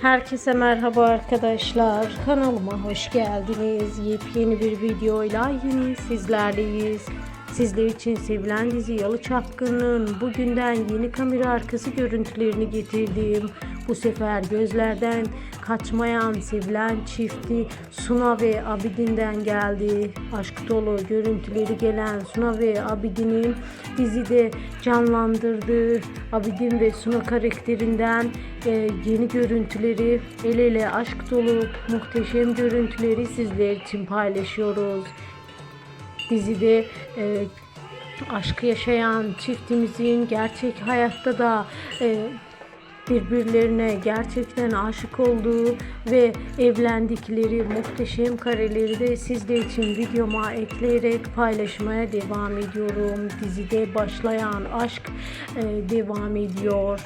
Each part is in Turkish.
Herkese merhaba arkadaşlar. Kanalıma hoş geldiniz. Yepyeni bir videoyla yine sizlerleyiz. Sizler için sevilen dizi Yalı Çapkın'ın bugünden yeni kamera arkası görüntülerini getirdim. Bu sefer gözlerden kaçmayan sevilen çifti Suna ve Abidin'den geldi. Aşk dolu görüntüleri gelen Suna ve Abidin'in dizide canlandırdığı Abidin ve Suna karakterinden e, yeni görüntüleri, el ele aşk dolu muhteşem görüntüleri sizler için paylaşıyoruz. Dizide e, aşkı yaşayan çiftimizin gerçek hayatta da e, birbirlerine gerçekten aşık olduğu ve evlendikleri muhteşem kareleri de sizler için videoma ekleyerek paylaşmaya devam ediyorum. Dizide başlayan aşk e, devam ediyor.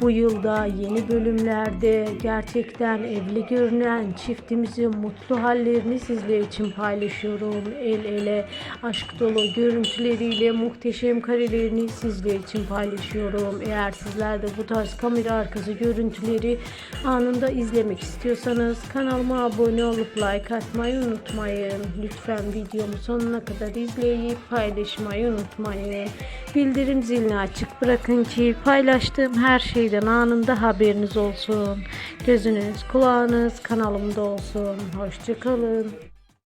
Bu yılda yeni bölümlerde gerçekten evli görünen çiftimizin mutlu hallerini sizler için paylaşıyorum. El ele aşk dolu görüntüleriyle muhteşem karelerini sizler için paylaşıyorum. Eğer sizler de bu tarz kamera arkası görüntüleri anında izlemek istiyorsanız kanalıma abone olup like atmayı unutmayın. Lütfen videomu sonuna kadar izleyip paylaşmayı unutmayın. Bildirim zilini açık bırakın ki paylaştığım her şeyden anında haberiniz olsun. Gözünüz, kulağınız kanalımda olsun. Hoşçakalın.